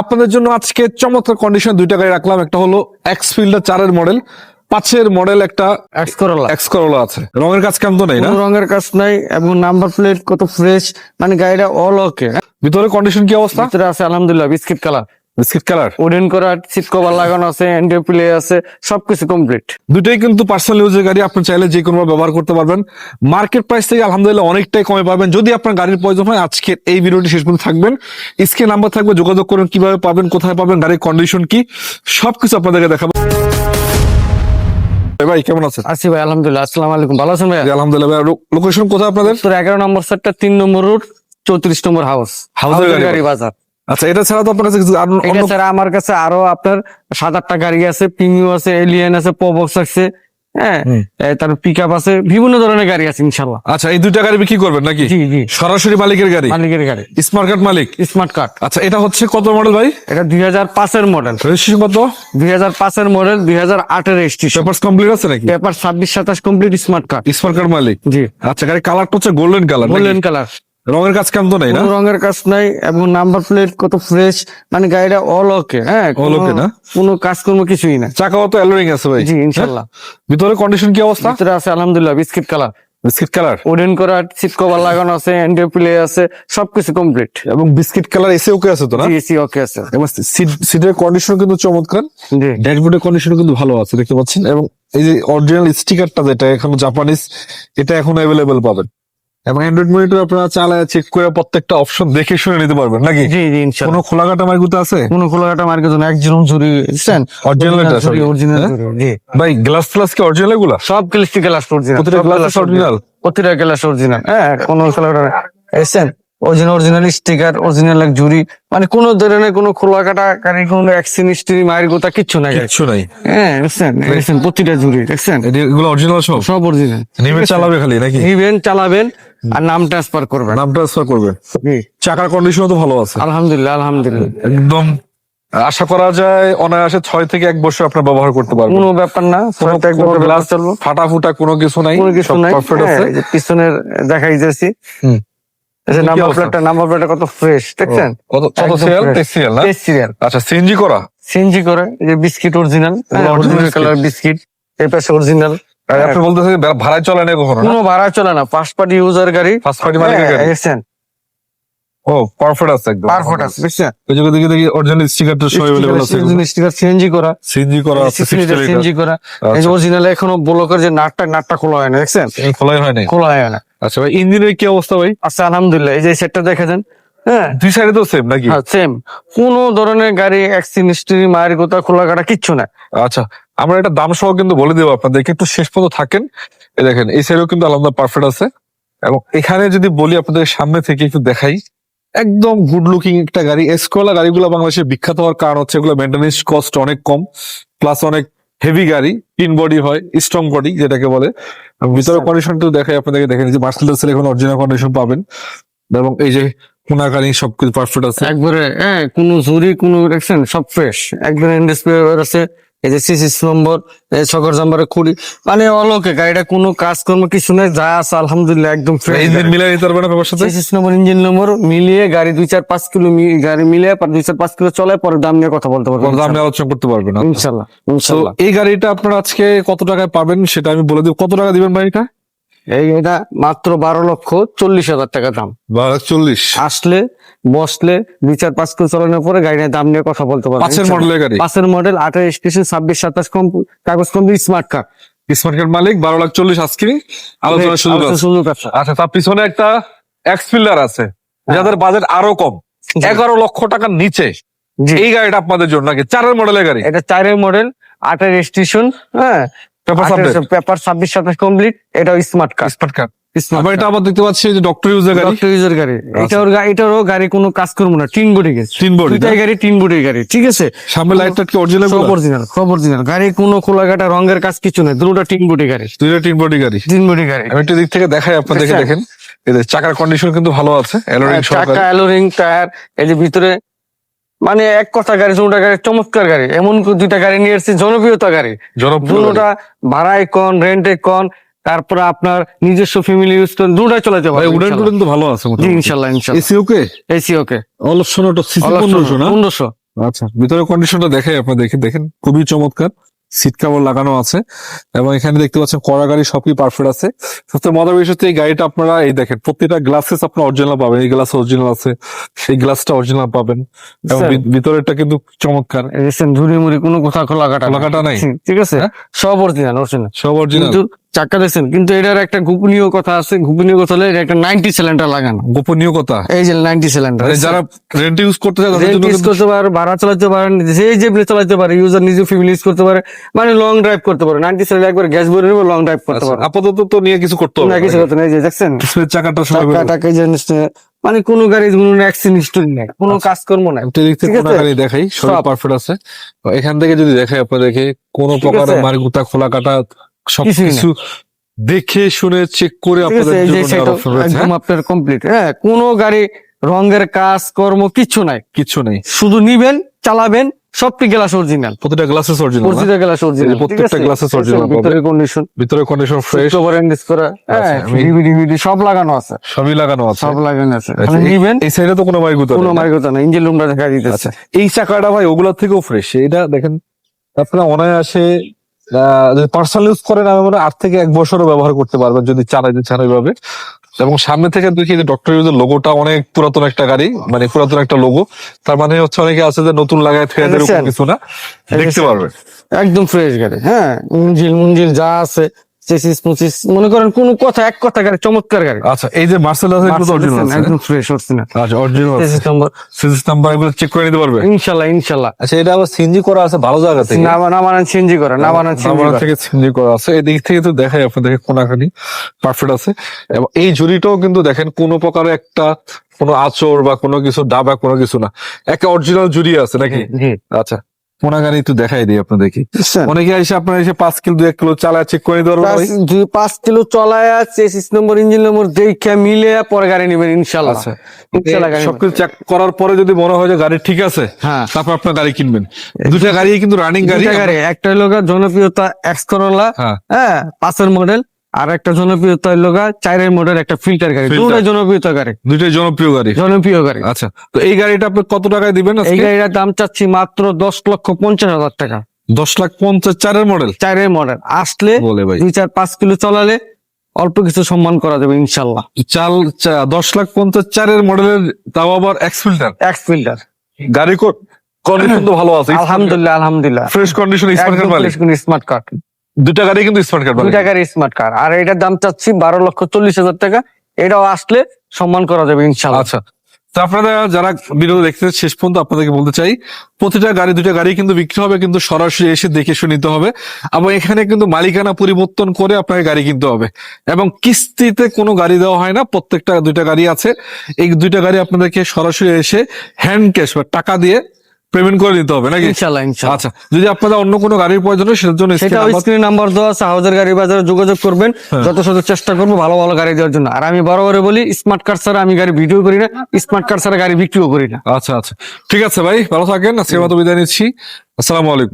আপনাদের জন্য আজকে চমৎকার কন্ডিশন দুইটা গাড়ি রাখলাম। একটা হলো এক্স ফিল্ডার চারের মডেল পাঁচের মডেল একটা এক্স করলা এক্স করোলা আছে। রঙের কাজ কেমন তো নেই না? রঙের কাজ নাই এবং নাম্বার প্লেট কত ফ্রেশ মানে গাড়িটা অল ওকে ভিতরে কন্ডিশন কি অবস্থা? ভিতরে আছে আলহামদুলিল্লাহ বিস্কিট কালার বিস্কিট কালার করা সিট কভার লাগানো আছে এন্ডি প্লে আছে সবকিছু কমপ্লিট দুটোই কিন্তু পার্সোনাল ইউজের গাড়ি আপনি চাইলে যে কোনো ব্যবহার করতে পারবেন। মার্কেট প্রাইস থেকে আলহামদুলিল্লাহ অনেকটাই কমে পাবেন। যদি আপনার গাড়ির প্রয়োজন হয় আজকের এই ভিডিওটি শেষ পর্যন্ত থাকবেন। স্ক্রিন নাম্বার থাকবে যোগাযোগ করুন কীভাবে পাবেন কোথায় পাবেন গাড়ির কন্ডিশন কি সবকিছু আপনাদেরকে দেখাবো। ভাই কেমন আছেন? আছি ভাই আলহামদুলিল্লাহ আসসালামু আলাইকুম। ভালো আছেন ভাই আলহামদুলিল্লাহ ভাই লোকেশন কোথায় আপনাদের? তোর এগারো নম্বর সেটটা তিন নম্বর রুট চৌত্রিশ নম্বর হাউস হাউসের গাড়ি বাজার। আচ্ছা এটা ছাড়া তো আপনার কাছে এটা ছাড়া আমার কাছে আরও আপনার সাত আটটা গাড়ি আছে পিমিউ আছে এলিয়ান আছে পবক্স আছে হ্যাঁ? তারপর পিক আপ আছে বিভিন্ন ধরনের গাড়ি আছে ইনশাল্লাহ। আচ্ছা এই দুইটা গাড়ি বিক্রি করবেন নাকি? জি জি। সরাসরি মালিকের গাড়ি? মালিকের গাড়ি। স্মার্ট কার্ড মালিক? স্মার্ট কার্ড আচ্ছা এটা হচ্ছে কত মডেল ভাই? এটা দুই হাজার পাঁচের মডেল রেজিস্ট্রেশন কত? দুই হাজার পাঁচের মডেল দুই হাজার আটের রেজিস্ট্রেশন পেপারস কমপ্লিট আছে নাকি? পেপার ছাব্বিশ সাতাশ complete smart card smart card মালিক। জি। আচ্ছা গাড়ি কালারটা হচ্ছে গোল্ডেন কালার গোল্ডেন কালার রঙের কাজ কেমন তো নাই না? রঙের কাজ নাই এবং নাম্বার প্লেট কত ফ্রেশ মানে গাড়িটা অল ওকে হ্যাঁ All okay না? কোনো কাজকর্ম কিছুই না চাকাও তো অ্যালোরিং আছে ভাই। জি ইনশাল্লাহ ভিতরে কন্ডিশন কি অবস্থা? ভিতরে আছে আলহামদুলিল্লাহ biscuit colour biscuit colour wooden করা সিট কভার লাগানো আছে এন্ডি প্লে আছে সবকিছু কমপ্লিট এবং বিস্কিট কালার এসে ওকে আছে তো না? এসি ওকে আছে। এবং সিট- সিটের কন্ডিশন কিন্তু চমৎকার। ড্যাশবোর্ডের কন্ডিশন কিন্তু ভালো আছে দেখতে পাচ্ছেন? এবং এই যে অরিজিনাল স্টিকারটা যেটা এখন জাপানিজ এটা এখন অ্যাভেলেবেল পাবেন। এবং অ্যান্ড্রয়েড মনিটর আপনারা চালায় চেক করে প্রত্যেকটা অপশন দেখে শুনে নিতে পারবেন নাকি? জি জি ইনশাল্লাহ। কোনো খোলাঘাটা মাইকুতে আছে? কোনো খোলাঘাটা মার্কেট জন্য একজন ঝুরি এটা সবই। অরিজিনাল হ্যাঁ? জি। ভাই গ্লাস কি অরিজিনাল এগুলা? সব গ্লাস গ্লাস অরিজিনাল প্রতিটা গ্লাস অরিজিনাল প্রতিটা গ্লাস অরিজিনাল হ্যাঁ কোনো খোলাঘাটা এসেন অরিজিনাল অরিজিনাল স্টিকার অরিজিনাল এক ঝুরি মানে কোনো ধরনের কোনো খোলাঘাটা গাড়ি কোনো অ্যাক্সিন হিস্ট্রি মায়ের গোতা কিচ্ছু নাই। কিচ্ছু নাই। হ্যাঁ দেখছেন দেখছেন প্রতিটা ঝুরি দেখছেন এগুলো অরিজিনাল সব? সব অরিজিনাল নেমে চালাবে খালি নাকি? নিবেন চালাবেন আর নাম ট্রান্সফার করবেন। নাম ট্রান্সফার করবেন চাকার কন্ডিশন তো ভালো আছে। আলহামদুলিল্লাহ আলহামদুলিল্লাহ। একদম। আশা করা যায় অনায়াসে ছয় থেকে এক বছর আপনার ব্যবহার করতে পারবেন। কোনো ব্যাপার না গ্লাস চলবো ফাটা ফুটা কোনো কিছু নাই কোনো কিছু নাই। হ্যাঁ, পিছনের দেখাই যাচ্ছি হুম। এই যে কি নাম্বার? প্লেটটা নাম্বার প্লেটটা কত ফ্রেশ দেখছেন? কত কত সিরিয়াল সিরিয়াল না? সিরিয়াল আচ্ছা সিএনজি করা? সিএনজি করে এই যে biscuit original original colour biscuit এই পাশে অরিজিনাল আপনি বলতেছেন যে ভাড়ায় চলে না কখনো না কোনো ভাড়া চলে না ফার্স্ট পার্টি ইউজার গাড়ি ফার্স্ট পার্টি মালিকের গাড়ি দেখছেন ও পারফেক্ট আছে একদম পারফেক্ট আছে বুঝছেন ওই যে দেখি দেখি অরিজিনাল স্টিকারটা সব अवेलेबल আছে স্টিকার সিএনজি করা সিএনজি করা আছে 60 লিটার সিএনজি করা এই যে অরিজিনাল এখনো ব্লকের যে নাটটা নাটটা খোলা হয় না দেখছেন এই খোলাই হয় নাই খোলা হয় না আচ্ছা ভাই ইঞ্জিনের কি অবস্থা ভাই আচ্ছা আলহামদুলিল্লাহ এই যে সেটটা দেখেছেন হ্যাঁ দুই সাইডে তো সেম নাকি হ্যাঁ সেম কোন ধরনের গাড়ি অ্যাক্সিন হিস্ট্রি মায়ের গোতা খোলা কাটা কিচ্ছু না আচ্ছা আমরা এটা দাম সহ কিন্তু বলে দেবো আপনাদেরকে একটু শেষ পর্যন্ত থাকেন। এই দেখেন এই সাইডেও কিন্তু আলাদা পারফেক্ট আছে। এবং এখানে যদি বলি আপনাদের সামনে থেকে একটু দেখাই একদম গুড লুকিং একটা গাড়ি। এসকোলা গাড়িগুলো বাংলাদেশে বিখ্যাত হওয়ার কারণ হচ্ছে এগুলো মেনটেন্স কস্ট অনেক কম প্লাস অনেক হেভি গাড়ি তিন বডি হয় স্ট্রং বডি যেটাকে বলে। ভিতরে কন্ডিশন কন্ডিশনটা দেখাই আপনাদেরকে দেখেন যে মার্সেলেসের এখন অরিজিনাল কন্ডিশন পাবেন। এবং এই যে কোনাকানি সবকিছু পারফেক্ট আছে। একবারে হ্যাঁ কোনো জুরি কোনো সব ফ্রেশ একবারে ইন্ডাস্ট্রি আছে এই যে সিসিস নম্বর সকর জাম্বারে খুলি মানে অলোকে গাড়িটা কোনো কাজকর্ম কিছু নেই যা আছে আলহামদুলিল্লাহ একদম ইঞ্জিন মিলাই নিতে পারবে না সিসিস নম্বর ইঞ্জিন নম্বর মিলিয়ে গাড়ি দুই চার পাঁচ কিলো গাড়ি মিলিয়ে দুই চার পাঁচ কিলো চলে পরে দাম নিয়ে কথা বলতে পারব। দাম নিয়ে আলোচনা করতে পারবেন। ইনশাল্লাহ ইনশাল্লাহ। এই গাড়িটা আপনার আজকে কত টাকায় পাবেন সেটা আমি বলে দিব কত টাকা দিবেন ভাই এটা? এই এটা মাত্র বারো লক্ষ চল্লিশ হাজার টাকা দাম। বারো চল্লিশ। আসলে বসলে দুই চার পাঁচ কিলো চালানোর পরে গাড়ির দাম নিয়ে কথা বলতে পারব পাঁচের। মডেলের গাড়ি? পাঁচের মডেল আঠাশ স্টেশন ছাব্বিশ সাতাশ কম কাগজ কম স্মার্ট কার্ড স্মার্ট কার্ড মালিক বারো লাখ চল্লিশ আজকে আলোচনার সুযোগ আছে। আচ্ছা তার পিছনে একটা এক্সপিল্ডার আছে যাদের বাজেট আরও কম। এগারো লক্ষ টাকার নিচে। এই গাড়িটা আপনাদের জন্য নাকি? চারের মডেলের গাড়ি? এটা চারের মডেল আটের স্টেশন হ্যাঁ। পেপার ছাব্বিশ সাতাশ কমপ্লিট এটা স্মার্ট কার্ড স্মার্ট কার্ড আবার এটা আবার দেখতে পাচ্ছি যে ডক্টর ইউজের গাড়ি। ডক্টর ইউজার গাড়ি। এটার এটারও গাড়ি কোনো কাজ করব না তিন বডি গেছে তিন বডি দুইটাই গাড়ি তিন বডি গাড়ি ঠিক আছে? সামনে লাইটটা কি অরিজিনাল সব অরিজিনাল সব অরিজিনাল গাড়ি কোনো খোলাঘাটা রঙের কাজ কিছু নেই দুটোটা তিন বডি গাড়ি। দুইটা তিন বডি গাড়ি। তিন বডি গাড়ি। আমি একটু দিক থেকে দেখাই আপনাদেরকে দেখছেন? দেখেন। এদের চাকার কন্ডিশন কিন্তু ভালো আছে অ্যালোরিং হ্যাঁ, চাকা অ্যালোরিং টায়ার এই যে ভিতরে মানে এক কথা গাড়ি দুটা গাড়ি চমৎকার গাড়ি। এমন দুইটা গাড়ি নিয়ে এসেছি জনপ্রিয়তা গাড়ি। দুটা ভাড়ায় কন রেন্টে কন তারপরে আপনার নিজস্ব ফ্যামিলি ইউজ করেন দুটাই চলাতে ভাই উডান টুডেন তো ভালো আছে ইনশাল্লাহ ইনশাল্লাহ। AC okay? AC okay. All CC পনেরোশো না? পনেরোশো। আচ্ছা ভিতরে কন্ডিশনটা দেখে আপনার দেখে দেখেন খুবই চমৎকার। সিট কাভার লাগানো আছে এবং এখানে দেখতে পাচ্ছেন কড়া গাড়ি সবই পারফেক্ট আছে। সবচেয়ে মজার বিষয় হচ্ছে এই গাড়িটা আপনারা এই দেখেন প্রত্যেকটা গ্লাসেস আপনার অরিজিনাল পাবেন। এই গ্লাস অরিজিনাল আছে সেই গ্লাসটা অরিজিনাল পাবেন। এবং ভিতরেরটা কিন্তু চমৎকার। ঝুড়ি মুড়ি কোনো কোথাও খোলা কাটা খোলা কাটা নাই? ঠিক আছে? হ্যাঁ? সব অরিজিনাল অরিজিনাল সব অরিজিনাল চাক্কা দেখছেন কিন্তু এটার একটা গোপনীয় কথা আছে গোপনীয় কথা হলো একটা নাইনটি সিলিন্ডার লাগানো। গোপনীয় কথা? এই যে নাইনটি সিলিন্ডার মানে যারা রেন্ট ইউজ করতে চায় তাদের ইউজ করতে পারে ভাড়া চালাতে পারে যে যে চালাতে পারে ইউজার নিজে ফ্যামিলি ইউজ করতে পারে মানে লং ড্রাইভ করতে পারে। নাইনটি সিলিন্ডার একবার গ্যাস ভরে নেবে লং ড্রাইভ করতে আচ্ছা, পারে আপাতত তো নিয়ে কিছু করতে হবে না কিছু করতে নেই যে দেখছেন? চাকাটা সবাই টাকা টাকা মানে কোনো গাড়ি কোনো অ্যাক্সিডেন্ট নেই কোনো কাজকর্ম নাই। দিক থেকে ঠিক দেখাই সব। পারফেক্ট আছে। এখান থেকে যদি দেখাই আপনাদেরকে কোনো প্রকার মারগুতা খোলা কাটা সবকিছু দেখে শুনে চেক করে একদম হ্যাঁ? আপনার কমপ্লিট হ্যাঁ কোনো গাড়ি রঙের কাজ কর্ম কিছু নাই। কিচ্ছু নেই। শুধু নিবেন চালাবেন সবটি গ্লাস অরিজিনাল প্রতিটা গ্লাসেস অরিজিনাল প্রতিটা গ্লাস অরিজিনাল প্রত্যেকটা glasses original ভিতরে কন্ডিশন ভিতরে কন্ডিশন ফ্রেশ কভার এন্ডিস করা ডিভিডি ডিভিডি সব লাগানো আছে। সবই লাগানো আছে। সব লাগানো আছে। আচ্ছা, নিবেন। এই সাইডে তো কোনো মারগুতা কোনো নেই, না? ইঞ্জিন রুমটা দেখা দিতেছে। আচ্ছা এই চাকাটা ভাই ওগুলোর থেকেও ফ্রেশ এটা দেখেন আপনারা অনায়াসে পার্সোনাল ইউজ করেন আমি মনে আট থেকে এক বছরও ব্যবহার করতে পারবেন যদি চালাইতে চান ওইভাবে। এবং সামনে থেকে দেখি যে ডক্টর ইউজের লোগোটা অনেক পুরাতন একটা গাড়ি মানে পুরাতন একটা লোগো তার মানে হচ্ছে অনেকে আছে যে নতুন লাগায় ফেলে দেয় কিছু না। দেখতে দেখছেন? পারবে একদম ফ্রেশ গাড়ি হ্যাঁ ইঞ্জিন মুঞ্জিল যা আছে চেসিস পঁচিশ মনে করেন কোন কথা এক কথা গাড়ি চমৎকার গাড়ি। আচ্ছা এই যে এগুলো অরিজিনাল আছে। একদম ফ্রেশ অরিজিনাল আচ্ছা অরিজিনাল চেসিস নম্বর নাম্বার এগুলো চেক করে নিতে পারবে? ইনশাল্লাহ ইনশাল্লাহ। আচ্ছা এটা আবার করা আছে ভালো জায়গা থেকে? না না বানান চেঞ্জি করা না বানান চেঞ্জি করা। থেকে করা আছে। এই দিক থেকে তো দেখাই আপনাদেরকে কোনাখানি পারফেক্ট আছে। এবং এই ঝুড়িটাও কিন্তু দেখেন কোনো প্রকার একটা কোনো আচর বা কোনো কিছু ডাবা কোনো কিছু না। একটা অরিজিনাল ঝুড়ি আছে নাকি? জি। আচ্ছা। কোনাখানি একটু দেখাই দিই আপনাদেরকে? অনেকে এসে আপনার এসে পাঁচ কিলো দুই এক কিলো চালায় চেক করে ভাই? পাঁচ- কিলো চলায়া চেসিস নম্বর ইঞ্জিন নম্বর দেখে মিলে পরে গাড়ি নেবেন ইনশাল্লাহ। আচ্ছা। সবকিছু চেক করার পরে যদি মনে হয় যে গাড়ি ঠিক আছে হ্যাঁ। তারপর আপনার গাড়ি কিনবেন। দুটা গাড়ি কিন্তু রানিং গাড়ি। গাড়ি একটা হলো জনপ্রিয়তা এক্স করোলা হ্যাঁ। হ্যাঁ পাঁচের মডেল আর একটা জনপ্রিয়তা হলো গা চারের মডেল একটা ফিল্টার গাড়ি। Filter। দুটাই জনপ্রিয়তা গাড়ি। দুইটাই জনপ্রিয় গাড়ি। জনপ্রিয় গাড়ি। আচ্ছা তো এই গাড়িটা আপনি কত টাকায় দিবেন এই আজকে গাড়িটার দাম চাচ্ছি মাত্র দশ লক্ষ পঞ্চাশ হাজার টাকা। দশ লাখ পঞ্চাশ চারের মডেল চারের মডেল আসলে বলে ভাই। দুই চার পাঁচ কিলো চলালে অল্প কিছু সম্মান করা যাবে ইনশাল্লাহ। চাল চা- দশ লাখ পঞ্চাশ চারের মডেলের তাও আবার এক্স ফিল্টার এক্স ফিল্টার গাড়ি কন্ডিশন তো ভালো আছে। আলহামদুলিল্লাহ আলহামদুলিল্লাহ। ফ্রেশ কন্ডিশন স্মার্ট মালিক। স্মার্ট কার্ড দুটা গাড়ি কিন্তু স্মার্ট কার্ড টাকার স্মার্ট কার্ড আর এটার দাম চাচ্ছি বারো লক্ষ চল্লিশ হাজার টাকা। এটাও আসলে সম্মান করা যাবে ইনশাল্লাহ। আচ্ছা। তো আপনারা যারা ভিডিও দেখতে শেষ পর্যন্ত আপনাদেরকে বলতে চাই প্রতিটা গাড়ি দুটা গাড়ি কিন্তু বিক্রি হবে কিন্তু সরাসরি এসে দেখে শুনে নিতে হবে। এবং এখানে কিন্তু মালিকানা পরিবর্তন করে আপনাকে গাড়ি কিনতে হবে। এবং কিস্তিতে কোনো গাড়ি দেওয়া হয় না প্রত্যেকটা দুইটা গাড়ি আছে। এই দুইটা গাড়ি আপনাদেরকে সরাসরি এসে হ্যান্ড ক্যাশ বা টাকা দিয়ে পেমেন্ট করে নিতে হবে নাকি? ইনশাল্লাহ ইনশাল্লাহ। আচ্ছা যদি আপনাদের অন্য কোনো গাড়ির প্রয়োজন হয় সেটার জন্য সেটা স্ক্রিন নাম্বার দেওয়া আছে হাউজার গাড়ি বাজারে যোগাযোগ করবেন। হ্যাঁ। যত শত চেষ্টা করব ভালো ভালো গাড়ি দেওয়ার জন্য। আর আমি বরাবর বলি স্মার্ট কার্ড ছাড়া আমি গাড়ি ভিডিও করি না স্মার্ট কার্ড ছাড়া গাড়ি বিক্রিও করি না। আচ্ছা আচ্ছা। ঠিক আছে ভাই ভালো থাকেন। আজকের মতো বিদায় নিচ্ছি। আসসালামু আলাইকুম।